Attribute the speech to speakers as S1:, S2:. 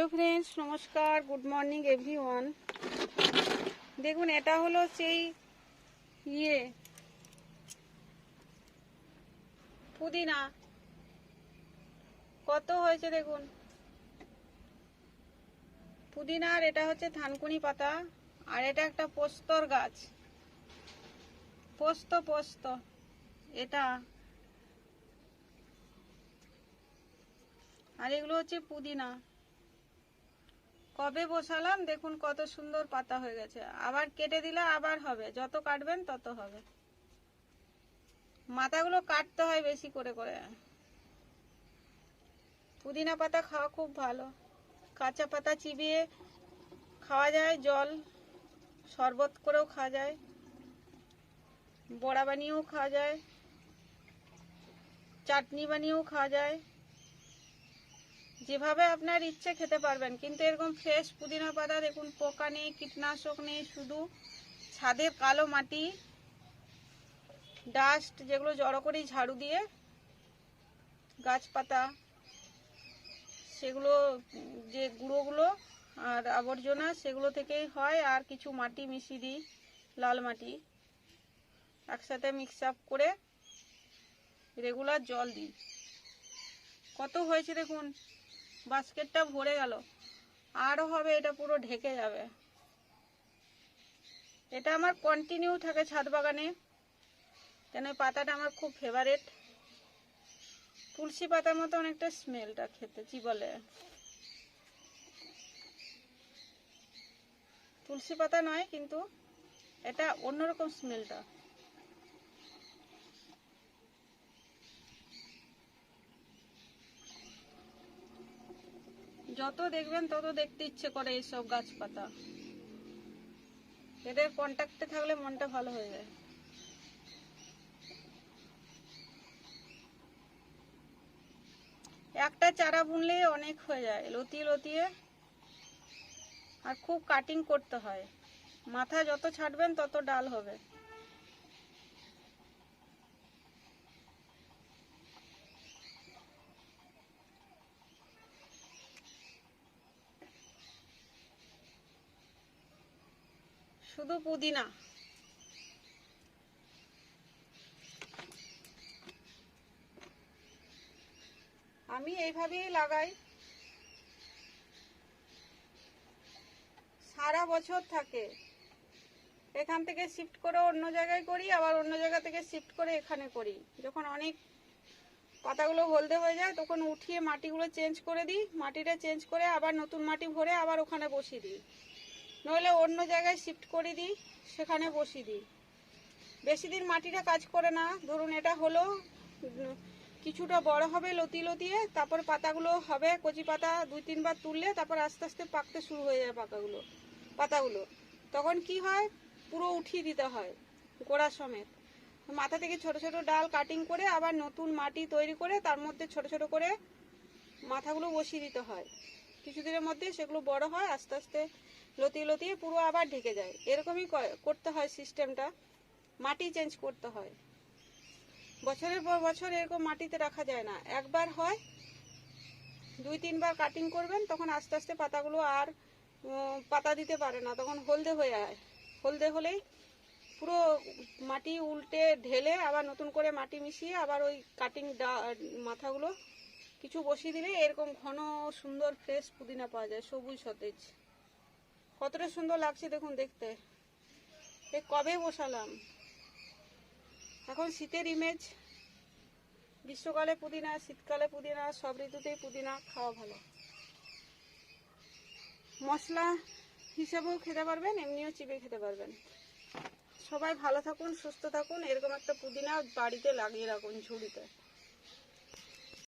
S1: Hello friends, নমস্কার, good morning everyone দেখুন, এটা হলো সেই ইয়ে পুদিনা। কত হয়েছে দেখুন? পুদিনার, এটা হচ্ছে থানকুনি পাতা, আর এটা একটা পোস্তর গাছ। পোস্ত পোস্ত, এটা। আর এগুলো হচ্ছে পুদিনা। কবে বসালাম? দেখুন কত সুন্দর পাতা হয়ে গেছে। আবার কেটে দিলে আবার হবে। যত কাটবেন তত হবে। মাথাগুলো কাটতে হয় বেশি করে করে। পুদিনা পাতা খাওয়া খুব ভালো। কাঁচা পাতা চিবিয়ে খাওয়া যায়, জল শরবত করেও খাওয়া যায়। বড়া বানিয়েও খাওয়া যায়। চাটনি বানিয়েও খাওয়া যায়। যেভাবে আপনার ইচ্ছে খেতে পারবেন, কিন্তু এরকম ফ্রেশ পুদিনা পাতা, দেখুন, পোকা নেই, কীটনাশক নেই, শুধু ছাদের কালো মাটি ডাস্ট যেগুলো জড়ো করি ঝাড়ু দিয়ে গাছপাতা সেগুলো, যে গুঁড়োগুলো আর আবর্জনা সেগুলো থেকেই হয়, আর কিছু মাটি মিশিয়ে দিই, লাল মাটি। একসাথে মিক্স আপ করে রেগুলার জল দিই। কত হয়েছে দেখুন? বাস্কেটটা ভরে গেল। আরও হবে, এটা পুরো ঢেকে যাবে। এটা আমার কন্টিনিউ থাকে ছাদ বাগানে। কেন পাতাটা আমার খুব ফেভারেট তুলসী পাতার মতো অনেকটা স্মেলটা খেতে, কি বলে? তুলসী পাতা নয়, কিন্তু এটা অন্যরকম স্মেলটা যত দেখবেন তত দেখতে ইচ্ছে করে এইসব গাছপাতা। এদের কন্ট্যাক্টে থাকলে মনটা ভালো হয়ে যায়। একটা চারা বুনলে অনেক হয়ে যায়, লতিয়ে লতিয়ে। আর খুব কাটিং করতে হয়। মাথা যত ছাড়বেন তত ডাল হবে। শুধু পুদিনা। আমি এইভাবেই লাগাই। সারা বছর থাকে। এখান থেকে শিফট করে অন্য জায়গায় করি, আবার অন্য জায়গা থেকে শিফট করে এখানে করি। যখন অনেক পাতাগুলো হলদে হয়ে যায়, তখন উঠিয়ে মাটিগুলো চেঞ্জ করে দিই। মাটিটা চেঞ্জ করে আবার নতুন মাটি ভরে আবার ওখানে বসিয়ে দিই। নইলে অন্য জায়গায় শিফট করে দিই, সেখানে বসিয়ে দিই। বেশি দিন মাটিটা কাজ করে না। ধরুন এটা হলো, কিছুটা বড় হবে লতি লতিয়ে, তারপর পাতাগুলো হবে কচি পাতা, দুই তিনবার তুললে তারপর আস্তে আস্তে পাকতে শুরু হয়ে যায় পাতাগুলো পাতাগুলো। তখন কি হয়? পুরো উঠিয়ে দিতে হয়, গোড়া সমেত। মাথা থেকে ছোট ছোট ডাল কাটিং করে আবার নতুন মাটি তৈরি করে তার মধ্যে ছোট ছোট করে মাথাগুলো বসিয়ে দিতে হয়। কিছুদিনের মধ্যে সেগুলো বড় হয়, আস্তে আস্তে লতিয়ে লতিয়ে পুরো আবার ঢেকে যায়। এরকমই করতে হয় সিস্টেমটা। মাটি চেঞ্জ করতে হয়। বছরের পর বছর এরকম মাটিতে রাখা যায় না। একবার হয়, দুই, তিনবার কাটিং করবেন, তখন আস্তে আস্তে পাতাগুলো আর পাতা দিতে পারে না। তখন হলদে হয়ে যায় হলদে হলেই পুরো মাটি উল্টে ঢেলে আবার নতুন করে মাটি মিশিয়ে আবার ওই কাটিং মাথাগুলো কিছু বসিয়ে দিলে এরকম ঘন, সুন্দর ফ্রেশ পুদিনা পাওয়া যায়, সবুজ সতেজ। কতটা সুন্দর লাগছে দেখুন দেখতে। এ কবে বসালাম? এখন শীতের ইমেজ গ্রীষ্মকালে পুদিনা, শীতকালে পুদিনা, সব ঋতুতেই পুদিনা খাওয়া ভালো। মশলা হিসাবেও খেতে পারবেন, এমনিও চিপে খেতে পারবেন। সবাই ভালো থাকুন, সুস্থ থাকুন, এরকম একটা পুদিনা বাড়িতে লাগিয়ে রাখুন ঝুড়িতে।